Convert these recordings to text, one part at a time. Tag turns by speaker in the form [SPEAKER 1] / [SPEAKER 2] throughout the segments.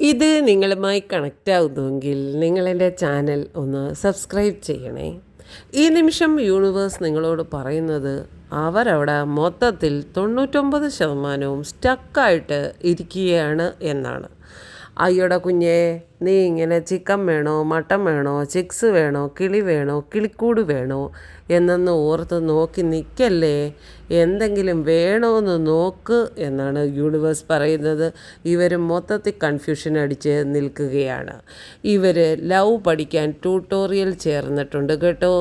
[SPEAKER 1] ഇത് നിങ്ങളുമായി കണക്റ്റ് ആവുന്നുവെങ്കിൽ നിങ്ങളെന്റെ ചാനൽ ഒന്ന് സബ്സ്ക്രൈബ് ചെയ്യണേ. ഈ നിമിഷം യൂണിവേഴ്സ് നിങ്ങളോട് പറയുന്നത് അവരവിടെ മൊത്തത്തിൽ തൊണ്ണൂറ്റൊമ്പത് ശതമാനവും സ്റ്റക്കായിട്ട് ഇരിക്കുകയാണ് എന്നാണ്. അയ്യോടെ കുഞ്ഞേ നീ ഇങ്ങനെ ചിക്കൻ വേണോ മട്ടൻ വേണോ ചിക്സ് വേണോ കിളി വേണോ കിളിക്കൂട് വേണോ എന്നൊന്ന് ഓർത്ത് നോക്കി നിൽക്കല്ലേ എന്തെങ്കിലും വേണമെന്ന് നോക്ക് എന്നാണ് യൂണിവേഴ്സ് പറയുന്നത്. ഇവർ മൊത്തത്തിൽ കൺഫ്യൂഷൻ അടിച്ച് നിൽക്കുകയാണ്. ഇവർ ലവ് പഠിക്കാൻ ട്യൂട്ടോറിയൽ ചേർന്നിട്ടുണ്ട് കേട്ടോ.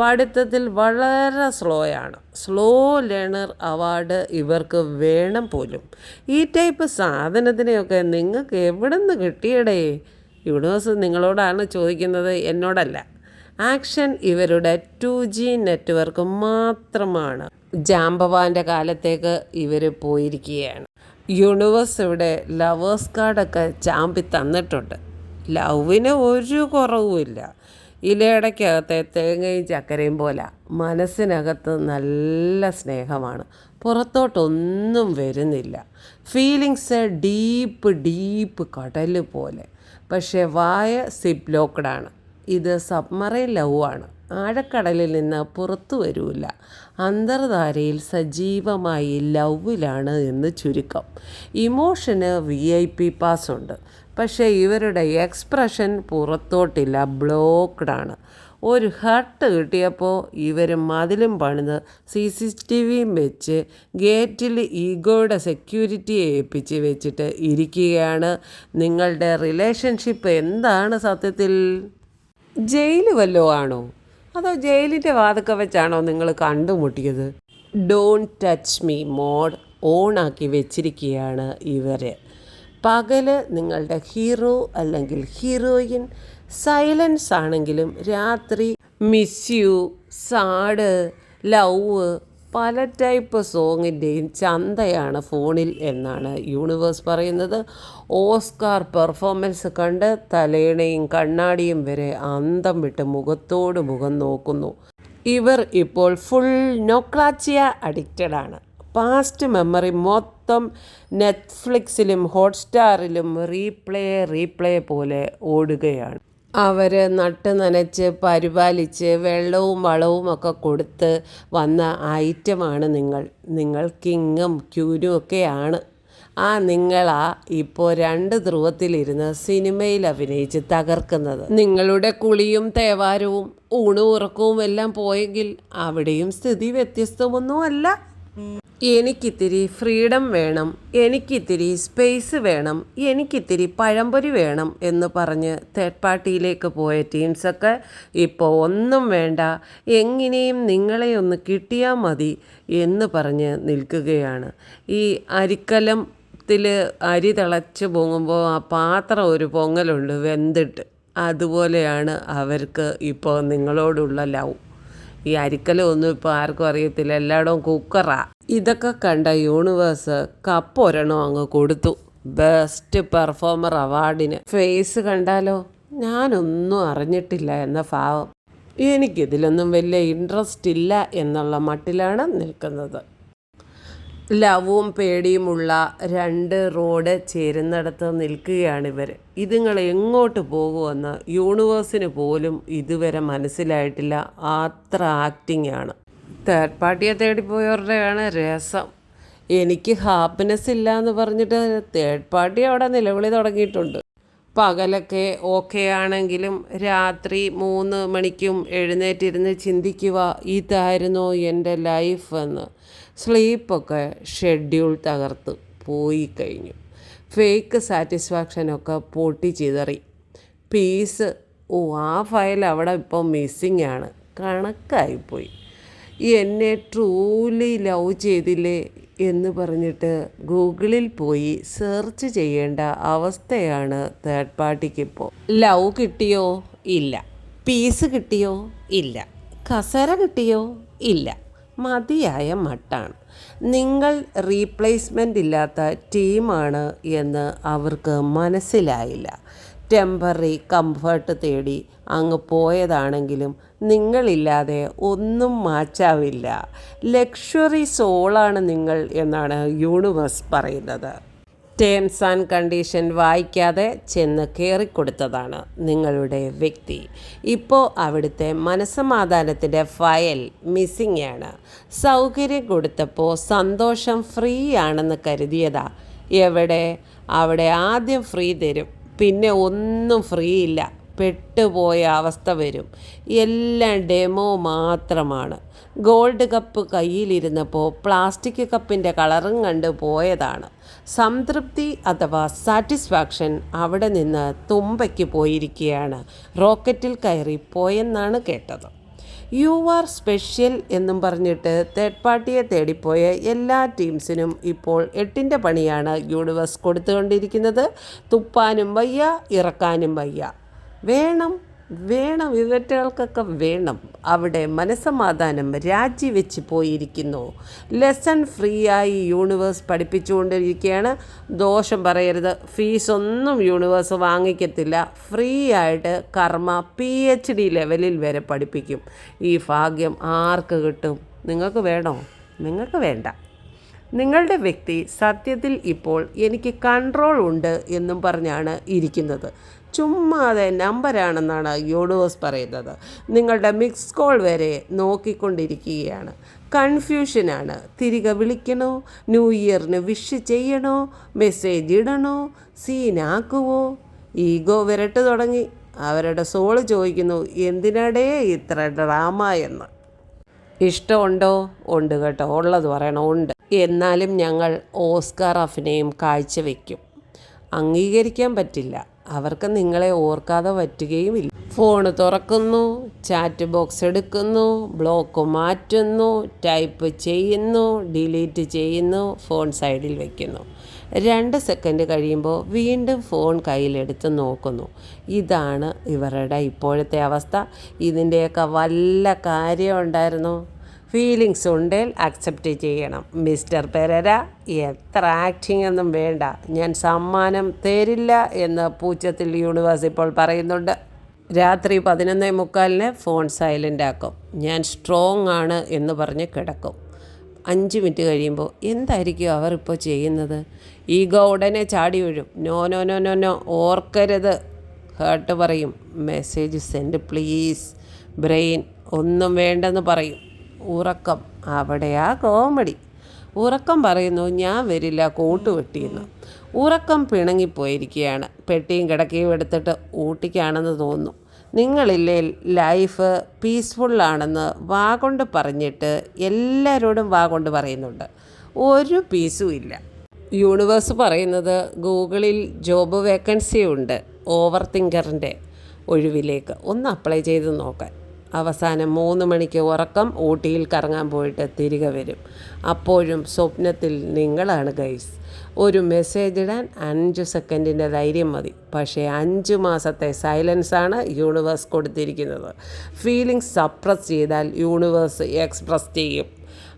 [SPEAKER 1] പഠിത്തത്തിൽ വളരെ സ്ലോ ആണ് സ്ലോ ലേണർ അവാർഡ് ഇവർക്ക് വേണം പോലും. ഈ ടൈപ്പ് സാധനത്തിനെയൊക്കെ നിങ്ങൾക്ക് എവിടെ നിന്ന് കിട്ടിയടേ? യൂണിവേഴ്സ് നിങ്ങളോടാണ് ചോദിക്കുന്നത് എന്നോടല്ല. ആക്ഷൻ ഇവരുടെ ടു ജി നെറ്റ്വർക്ക് മാത്രമാണ്. ജാംബവാന്റെ കാലത്തേക്ക് ഇവർ പോയിരിക്കുകയാണ്. യൂണിവേഴ്സ് ഇവിടെ ലവേഴ്സ് കാർഡൊക്കെ ചാമ്പി തന്നിട്ടുണ്ട് ലവിന് ഒരു കുറവുമില്ല. ഇലയടയ്ക്കകത്തെ തേങ്ങയും ചക്കരയും പോലെ മനസ്സിനകത്ത് നല്ല സ്നേഹമാണ്. പുറത്തോട്ടൊന്നും വരുന്നില്ല. ഫീലിങ്സ് ഡീപ്പ് ഡീപ്പ് കടൽ പോലെ. പക്ഷേ വായ സിപ്ലോക്കഡാണ് ഇത് സബ്മറൈൻ ലവ് ആണ്. ആഴക്കടലിൽ നിന്ന് പുറത്തു വരൂല. അന്തർധാരയിൽ സജീവമായി ലവിലാണ് എന്ന് ചുരുക്കം. ഇമോഷന് വി ഐ പി പാസ് ഉണ്ട് പക്ഷേ ഇവരുടെ എക്സ്പ്രഷൻ പുറത്തോട്ടില്ല ബ്ലോക്ക്ഡാണ്. ഒരു ഹർട്ട് കിട്ടിയപ്പോൾ ഇവർ മതിലും പണിത് സി സി ടി വിയും വെച്ച് ഗേറ്റിൽ ഈഗോയുടെ സെക്യൂരിറ്റിയെ ഏൽപ്പിച്ച് വെച്ചിട്ട് ഇരിക്കുകയാണ്. നിങ്ങളുടെ റിലേഷൻഷിപ്പ് എന്താണ് സത്യത്തിൽ? ജയിൽ വല്ലോ ആണോ? അതോ ജയിലിന്റെ വാതൊക്കെ വെച്ചാണോ നിങ്ങൾ കണ്ടുമുട്ടിയത്? Don't touch me mode. ഓണാക്കി വെച്ചിരിക്കുകയാണ് ഇവർ പകൽ നിങ്ങളുടെ ഹീറോ അല്ലെങ്കിൽ ഹീറോയിൻ. സൈലൻസ് ആണെങ്കിലും രാത്രി മിസ് യു സാഡ് ലവ് പല ടൈപ്പ് സോങ്ങിന്റെയും ചന്തയാണ് ഫോണിൽ എന്നാണ് യൂണിവേഴ്സ് പറയുന്നത്. ഓസ്കാർ പെർഫോമൻസ് കണ്ട് തലേണയും കണ്ണാടിയും വരെ അന്തം വിട്ട് മുഖത്തോട് മുഖം നോക്കുന്നു. ഇവർ ഇപ്പോൾ ഫുൾ നോക്ലാച്ചിയ അഡിക്റ്റഡ് ആണ്. പാസ്റ്റ് മെമ്മറി മൊത്തം നെറ്റ്ഫ്ലിക്സിലും ഹോട്ട്സ്റ്റാറിലും റീപ്ലേ റീപ്ലേ പോലെ ഓടുകയാണ്. അവർ നട്ട് നനച്ച് പരിപാലിച്ച് വെള്ളവും വളവും ഒക്കെ കൊടുത്ത് വന്ന ഐറ്റമാണ് നിങ്ങൾ. നിങ്ങൾ കിങ്ങും ക്യൂനും ഒക്കെയാണ്. ആ നിങ്ങളാ ഇപ്പോൾ രണ്ട് ധ്രുവത്തിലിരുന്ന് സിനിമയിൽ അഭിനയിച്ച് തകർക്കുന്നത്. നിങ്ങളുടെ കുളിയും തേവാരവും ഊണും ഉറക്കവും എല്ലാം പോയെങ്കിൽ അവിടെയും സ്ഥിതി വ്യത്യസ്തമൊന്നുമല്ല. എനിക്കിത്തിരി ഫ്രീഡം വേണം എനിക്കിത്തിരി സ്പേസ് വേണം എനിക്കിത്തിരി പഴംപൊരി വേണം എന്ന് പറഞ്ഞ് തേർഡ് പാർട്ടിയിലേക്ക് പോയ ടീംസൊക്കെ ഇപ്പോൾ ഒന്നും വേണ്ട എങ്ങനെയും നിങ്ങളെ ഒന്ന് കിട്ടിയാൽ മതി എന്ന് പറഞ്ഞ് നിൽക്കുകയാണ്. ഈ അരിക്കലം ത്തിൽ അരി തിളച്ച് പൊങ്ങുമ്പോൾ ആ പാത്രം ഒരു പൊങ്ങലുണ്ട് വെന്തിട്ട്. അതുപോലെയാണ് അവർക്ക് ഇപ്പോൾ നിങ്ങളോടുള്ള ലവ്. ഈ അരിക്കലൊന്നും ഇപ്പോൾ ആർക്കും അറിയത്തില്ല. എല്ലായിടവും കുക്കറാ. ഇതൊക്കെ കണ്ട യൂണിവേഴ്സ് കപ്പ് ഒരെണ്ണം അങ്ങ് കൊടുത്തു. ബെസ്റ്റ് പെർഫോമർ അവാർഡിന്. ഫേസ് കണ്ടാലോ? ഞാനൊന്നും അറിഞ്ഞിട്ടില്ല എന്ന ഭാവം. എനിക്കിതിലൊന്നും വലിയ ഇൻട്രസ്റ്റ് ഇല്ല എന്നുള്ള മട്ടിലാണ് നിൽക്കുന്നത്. ലവും പേടിയുമുള്ള രണ്ട് റോഡ് ചേരുന്നിടത്ത് നിൽക്കുകയാണ് ഇവർ. ഇതുങ്ങൾ എങ്ങോട്ട് പോകുമെന്ന് യൂണിവേഴ്സിന് പോലും ഇതുവരെ മനസ്സിലായിട്ടില്ല. അത്ര ആക്ടിംഗ് ആണ്. തേർഡ് പാർട്ടിയെ തേടിപ്പോയവരുടെയാണ് രസം. എനിക്ക് ഹാപ്പിനെസ് ഇല്ല എന്ന് പറഞ്ഞിട്ട് തേർഡ് പാർട്ടി അവിടെ നിലവിളി തുടങ്ങിയിട്ടുണ്ട്. പകലൊക്കെ ഓക്കെ ആണെങ്കിലും രാത്രി മൂന്ന് മണിക്കും എഴുന്നേറ്റിരുന്ന് ചിന്തിക്കുക ഇതായിരുന്നോ എന്റെ ലൈഫ് എന്ന്. സ്ലീപ്പൊക്കെ ഷെഡ്യൂൾ തകർത്ത് പോയി കഴിഞ്ഞു. ഫേക്ക് സാറ്റിസ്ഫാക്ഷനൊക്കെ പൊട്ടി ചിതറി. പീസ് ഓ ആ ഫയൽ അവിടെ ഇപ്പോൾ മിസ്സിങ് ആണ് കണക്കായിപ്പോയി എന്നെ ട്രൂലി ലവ് ചെയ്തില്ലേ എന്ന് പറഞ്ഞിട്ട് ഗൂഗിളിൽ പോയി സെർച്ച് ചെയ്യേണ്ട അവസ്ഥയാണ് തേർഡ് പാർട്ടിക്ക് ഇപ്പോൾ ലവ് കിട്ടിയോ? ഇല്ല. പീസ് കിട്ടിയോ? ഇല്ല. കസര കിട്ടിയോ? ഇല്ല. മതിയായ മട്ടാണ്. നിങ്ങൾ റീപ്ലേസ്മെന്റ് ഇല്ലാത്ത ടീമാണ് എന്ന് അവർക്ക് മനസ്സിലായില്ല. ടെമ്പററി കംഫർട്ട് തേടി അങ്ങ് പോയതാണെങ്കിലും നിങ്ങളില്ലാതെ ഒന്നും മാച്ചാവില്ല. ലക്ഷറി സോളാണ് നിങ്ങൾ എന്നാണ് യൂണിവേഴ്സ് പറയുന്നത്. ടേംസ് ആൻഡ് കണ്ടീഷൻ വായിക്കാതെ ചെന്ന് കയറിക്കൊടുത്തതാണ് നിങ്ങളുടെ വ്യക്തി. ഇപ്പോൾ അവിടുത്തെ മനസ്സമാധാനത്തിന്റെ ഫയൽ മിസ്സിംഗ് ആണ്. സൗകര്യം കൊടുത്തപ്പോൾ സന്തോഷം ഫ്രീ ആണെന്ന് കരുതിയതാ. എവിടെ? അവിടെ ആദ്യം ഫ്രീ തരും. പിന്നെ ഒന്നും ഫ്രീ ഇല്ല. പെട്ടുപോയ അവസ്ഥ വരും. എല്ലാം ഡെമോ മാത്രമാണ്. ഗോൾഡ് കപ്പ് കയ്യിലിരുന്നപ്പോൾ പ്ലാസ്റ്റിക് കപ്പിന്റെ കളറും കണ്ട് പോയതാണ്. സംതൃപ്തി അഥവാ സാറ്റിസ്ഫാക്ഷൻ അവിടെ നിന്ന് തുമ്പയ്ക്ക് പോയിരിക്കുകയാണ്. റോക്കറ്റിൽ കയറി പോയെന്നാണ് കേട്ടത്. യു ആർ സ്പെഷ്യൽ എന്നും പറഞ്ഞിട്ട് തേർഡ് പാർട്ടിയെ തേടിപ്പോയ എല്ലാ ടീംസിനും ഇപ്പോൾ എട്ടിന്റെ പണിയാണ് യൂണിവേഴ്സ് കൊടുത്തുകൊണ്ടിരിക്കുന്നത്. തുപ്പാനും വയ്യ ഇറക്കാനും വയ്യ. വേണം വേണം ഇവറ്റകൾക്കൊക്കെ വേണം. അവിടെ മനസ്സമാധാനം രാജിവെച്ച് പോയിരിക്കുന്നു. ലെസൺ ഫ്രീ ആയി യൂണിവേഴ്സ് പഠിപ്പിച്ചുകൊണ്ടിരിക്കുകയാണ്. ദോഷം പറയരുത്. ഫീസൊന്നും യൂണിവേഴ്സ് വാങ്ങിക്കത്തില്ല. ഫ്രീ ആയിട്ട് കർമ്മ പി എച്ച് ഡി ലെവലിൽ വരെ പഠിപ്പിക്കും. ഈ ഭാഗ്യം ആർക്ക് കിട്ടും? നിങ്ങൾക്ക് വേണോ? നിങ്ങൾക്ക് വേണ്ട. നിങ്ങളുടെ വ്യക്തി സത്യത്തിൽ ഇപ്പോൾ എനിക്ക് കൺട്രോൾ ഉണ്ട് എന്നും പറഞ്ഞാണ് ഇരിക്കുന്നത്. ചുമ്മാതെ നമ്പരാണെന്നാണ് യൂണിവേഴ്സ് പറയുന്നത്. നിങ്ങളുടെ മിക്സ് കോൾ വരെ നോക്കിക്കൊണ്ടിരിക്കുകയാണ്. കൺഫ്യൂഷനാണ് തിരികെ വിളിക്കണോ? ന്യൂ ഇയറിന് വിഷ് ചെയ്യണോ? മെസ്സേജ് ഇടണോ? സീനാക്കുവോ ഈഗോ വിരട്ട് തുടങ്ങി. അവരുടെ സോൾ ചോദിക്കുന്നു എന്തിനടേ ഇത്ര ഡ്രാമ എന്ന്? ഇഷ്ടമുണ്ടോ? ഉണ്ട് കേട്ടോ. ഉള്ളത് പറയണം ഉണ്ട്. എന്നാലും ഞങ്ങൾ ഓസ്കാർ അഭിനയം കാഴ്ചവെക്കും. അംഗീകരിക്കാൻ പറ്റില്ല. അവർക്ക് നിങ്ങളെ ഓർക്കാതെ പറ്റുകയുമില്ല. ഫോൺ തുറക്കുന്നു ചാറ്റ് ബോക്സ് എടുക്കുന്നു ബ്ലോക്ക് മാറ്റുന്നു ടൈപ്പ് ചെയ്യുന്നു ഡിലീറ്റ് ചെയ്യുന്നു ഫോൺ സൈഡിൽ വയ്ക്കുന്നു രണ്ട് സെക്കൻഡ് കഴിയുമ്പോൾ വീണ്ടും ഫോൺ കയ്യിലെടുത്ത് നോക്കുന്നു. ഇതാണ് ഇവരുടെ ഇപ്പോഴത്തെ അവസ്ഥ. ഇതിന്റെയൊക്കെ വല്ല കാര്യം ഉണ്ടായിരുന്നു? ഫീലിങ്സ് ഉണ്ടേൽ അക്സെപ്റ്റ് ചെയ്യണം. മിസ്റ്റർ പെരര എത്ര ആക്ടിങ് ഒന്നും വേണ്ട. ഞാൻ സമ്മാനം തരില്ല എന്ന് പൂച്ചത്തിൽ യൂണിവേഴ്സ് ഇപ്പോൾ പറയുന്നുണ്ട്. രാത്രി പതിനൊന്നേ മുക്കാലിന് ഫോൺ സൈലന്റ് ആക്കും. ഞാൻ സ്ട്രോങ് ആണ് എന്ന് പറഞ്ഞ് കിടക്കും. അഞ്ച് മിനിറ്റ് കഴിയുമ്പോൾ എന്തായിരിക്കും അവർ ഇപ്പോൾ ചെയ്യുന്നത്? ഈഗോ ഉടനെ ചാടി വീഴും. No no no no no ഓർക്കരുത്. Hurt പറയും. Message send please. ബ്രെയിൻ ഒന്നും വേണ്ടെന്ന് പറയും. ഉറക്കം. അവിടെയാ കോമഡി. ഉറക്കം പറയുന്നു ഞാൻ വരില്ല കോട്ട് വെട്ടിയെന്ന്. ഉറക്കം പിണങ്ങിപ്പോയിരിക്കുകയാണ്. പെട്ടിയും കിടക്കയും എടുത്തിട്ട് ഊട്ടിക്കാണെന്ന് തോന്നുന്നു. നിങ്ങളില്ലേ ലൈഫ് പീസ്ഫുള്ളാണെന്ന് വാ കൊണ്ട് പറഞ്ഞിട്ട് എല്ലാവരോടും വാ കൊണ്ട് പറയുന്നുണ്ട്. ഒരു പീസും ഇല്ല. യൂണിവേഴ്സ് പറയുന്നത് ഗൂഗിളിൽ ജോബ് വേക്കൻസി ഉണ്ട് ഓവർ തിങ്കറിന്റെ ഒഴിവിലേക്ക്. ഒന്ന് അപ്ലൈ ചെയ്ത് നോക്കാൻ. അവസാനം മൂന്ന് മണിക്ക് ഉറക്കം ഊട്ടിയിൽ കറങ്ങാൻ പോയിട്ട് തിരികെ വരും. അപ്പോഴും സ്വപ്നത്തിൽ നിങ്ങളാണ് ഗൈസ്. ഒരു മെസ്സേജ് ഇടാൻ അഞ്ച് സെക്കൻഡിന്റെ ധൈര്യം മതി. പക്ഷേ അഞ്ച് മാസത്തെ സൈലൻസാണ് യൂണിവേഴ്സ് കൊടുത്തിരിക്കുന്നത്. ഫീലിംഗ്സ് സപ്രസ് ചെയ്താൽ യൂണിവേഴ്സ് എക്സ്പ്രസ് ചെയ്യും.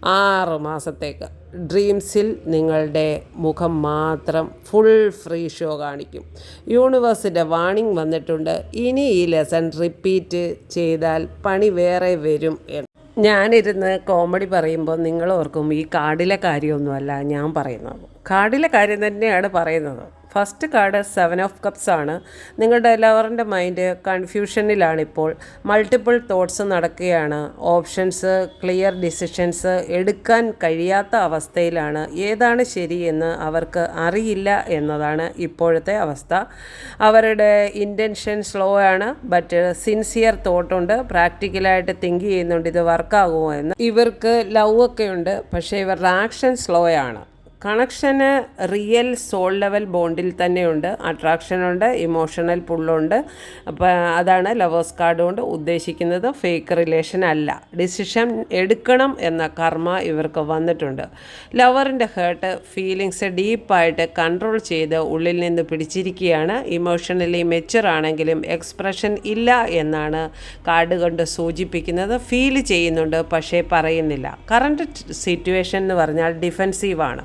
[SPEAKER 1] ആറ് മാസത്തേക്ക്. ഡ്രീംസിൽ നിങ്ങളുടെ മുഖം മാത്രം ഫുൾ ഫ്രീ ഷോ കാണിക്കും. യൂണിവേഴ്സിന്റെ വാണിംഗ് വന്നിട്ടുണ്ട്. ഇനി ഈ ലെസൺ റിപ്പീറ്റ് ചെയ്താൽ പണി വേറെ വരും എന്ന്. ഞാനിരുന്ന് കോമഡി പറയുമ്പോൾ നിങ്ങൾ ഓർക്കും ഈ കാർഡിലെ കാര്യമൊന്നുമല്ല ഞാൻ പറയുന്നത്. കാർഡിലെ കാര്യം തന്നെയാണ് പറയുന്നത്. First card seven of cups ആണ്. നിങ്ങളുടെ എല്ലാവരുടെ മൈൻഡ് കൺഫ്യൂഷനിലാണിപ്പോൾ മൾട്ടിപ്പിൾ തോട്ട്സ് നടക്കുകയാണ്. ഓപ്ഷൻസ് ക്ലിയർ ഡിസിഷൻസ് എടുക്കാൻ കഴിയാത്ത അവസ്ഥയിലാണ്. ഏതാണ് ശരിയെന്ന് അവർക്ക് അറിയില്ല എന്നതാണ് ഇപ്പോഴത്തെ അവസ്ഥ. അവരുടെ ഇന്റൻഷൻ സ്ലോ ആണ് ബട്ട് സിൻസിയർ തോട്ടുണ്ട് പ്രാക്ടിക്കലായിട്ട് തിങ്ക് ചെയ്യുന്നുണ്ട്. ഇത് വർക്കാകുമോ എന്ന്. ഇവർക്ക് ലവ് ഒക്കെ ഉണ്ട് പക്ഷേ ഇവരുടെ ആക്ഷൻ സ്ലോ ആണ്. കണക്ഷന് റിയൽ സോൾ ലെവൽ ബോണ്ടിൽ തന്നെയുണ്ട്. അട്രാക്ഷനുണ്ട് ഇമോഷണൽ പുള്ളുണ്ട് അപ്പോൾ അതാണ് ലവേഴ്സ് കാർഡ് കൊണ്ട് ഉദ്ദേശിക്കുന്നത്. ഫേക്ക് റിലേഷൻ അല്ല. ഡിസിഷൻ എടുക്കണം എന്ന കർമ്മ ഇവർക്ക് വന്നിട്ടുണ്ട്. ലവറിന്റെ ഹേർട്ട് ഫീലിങ്സ് ഡീപ്പായിട്ട് കൺട്രോൾ ചെയ്ത് ഉള്ളിൽ നിന്ന് പിടിച്ചിരിക്കുകയാണ്. ഇമോഷണലി മെച്ചർ ആണെങ്കിലും എക്സ്പ്രഷൻ ഇല്ല എന്നാണ് കാർഡ് കൊണ്ട് സൂചിപ്പിക്കുന്നത്. ഫീൽ ചെയ്യുന്നുണ്ട് പക്ഷേ പറയുന്നില്ല. കറണ്ട് സിറ്റുവേഷൻ എന്ന് പറഞ്ഞാൽ ഡിഫെൻസീവാണ്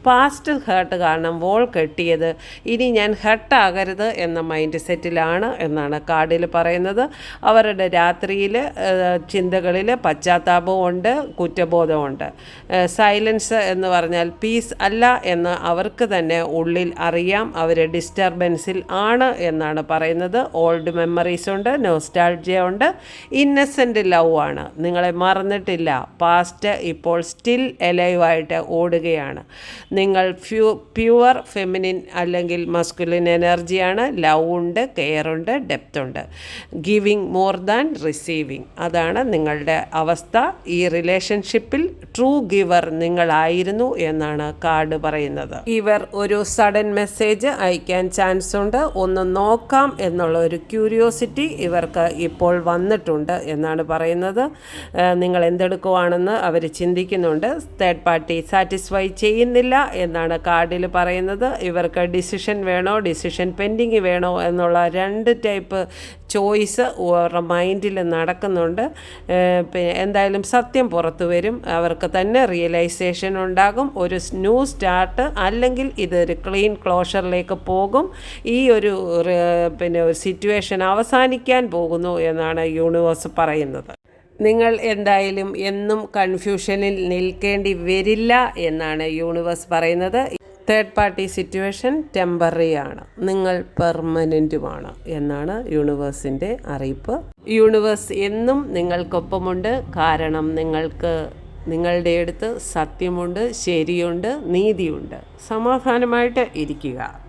[SPEAKER 1] പാസ്റ്റ് ഹേർട്ട് കാരണം വോൾ കെട്ടിയത്. ഇനി ഞാൻ ഹെർട്ടാകരുത് എന്ന മൈൻഡ് സെറ്റിലാണ് എന്നാണ് കാർഡിൽ പറയുന്നത്. അവരുടെ രാത്രിയിൽ ചിന്തകളിൽ പശ്ചാത്താപമുണ്ട് കുറ്റബോധമുണ്ട് സൈലൻസ് എന്ന് പറഞ്ഞാൽ പീസ് അല്ല എന്ന് അവർക്ക് തന്നെ ഉള്ളിൽ അറിയാം. അവർ ഡിസ്റ്റർബൻസിൽ ആണ് എന്നാണ് പറയുന്നത്. ഓൾഡ് മെമ്മറീസ് ഉണ്ട് നോസ്റ്റാൾജിയ ഉണ്ട്. ഇന്നസെന്റ് ലവ് ആണ്. നിങ്ങളെ മറന്നിട്ടില്ല. പാസ്റ്റ് ഇപ്പോൾ സ്റ്റിൽ എലൈവായിട്ട് ഓടുകയാണ്. നിങ്ങൾ ഫ്യൂ പ്യുവർ ഫെമിനിൻ അല്ലെങ്കിൽ മസ്കുലിൻ എനർജിയാണ്. ലവ് ഉണ്ട് കെയർ ഉണ്ട് ഡെപ്ത് ഉണ്ട്. ഗിവിങ് മോർ ദാൻ റിസീവിങ് അതാണ് നിങ്ങളുടെ അവസ്ഥ. ഈ റിലേഷൻഷിപ്പിൽ ട്രൂ ഗിവർ നിങ്ങളായിരുന്നു എന്നാണ് കാർഡ് പറയുന്നത്. ഇവർ ഒരു സഡൻ മെസ്സേജ് അയക്കാൻ ചാൻസ് ഉണ്ട്. ഒന്ന് നോക്കാം എന്നുള്ള ഒരു ക്യൂരിയോസിറ്റി ഇവർക്ക് ഇപ്പോൾ വന്നിട്ടുണ്ട് എന്നാണ് പറയുന്നത്. നിങ്ങൾ എന്തെടുക്കുവാണെന്ന് അവർ ചിന്തിക്കുന്നുണ്ട്. തേർഡ് പാർട്ടി സാറ്റിസ്ഫൈ ചെയ്യുന്നില്ല. എന്നാണ് കാർഡിൽ പറയുന്നത്. ഇവർക്ക് ഡിസിഷൻ വേണോ ഡിസിഷൻ പെൻഡിങ് വേണോ എന്നുള്ള രണ്ട് ടൈപ്പ് ചോയ്സ് അവരുടെ മൈൻഡിൽ നടക്കുന്നുണ്ട്. എന്തായാലും സത്യം പുറത്തു വരും. അവർക്ക് തന്നെ റിയലൈസേഷൻ ഉണ്ടാകും. ഒരു ന്യൂ സ്റ്റാർട്ട് അല്ലെങ്കിൽ ഇതൊരു ക്ലീൻ ക്ലോഷറിലേക്ക് പോകും. ഈ ഒരു പിന്നെ ഒരു സിറ്റുവേഷൻ അവസാനിക്കാൻ പോകുന്നു എന്നാണ് യൂണിവേഴ്സ് പറയുന്നത്. നിങ്ങൾ എന്തായാലും എന്നും കൺഫ്യൂഷനിൽ നിൽക്കേണ്ടി വരില്ല എന്നാണ് യൂണിവേഴ്സ് പറയുന്നത്. തേർഡ് പാർട്ടി സിറ്റുവേഷൻ ടെമ്പററി ആണ്. നിങ്ങൾ പെർമനന്റുമാണ് എന്നാണ് യൂണിവേഴ്സിന്റെ അറിയിപ്പ്. യൂണിവേഴ്സ് എന്നും നിങ്ങൾക്കൊപ്പമുണ്ട്. കാരണം നിങ്ങൾക്ക് നിങ്ങളുടെ അടുത്ത് സത്യമുണ്ട് ശരിയുണ്ട് നീതിയുണ്ട്. സമാധാനമായിട്ട് ഇരിക്കുക.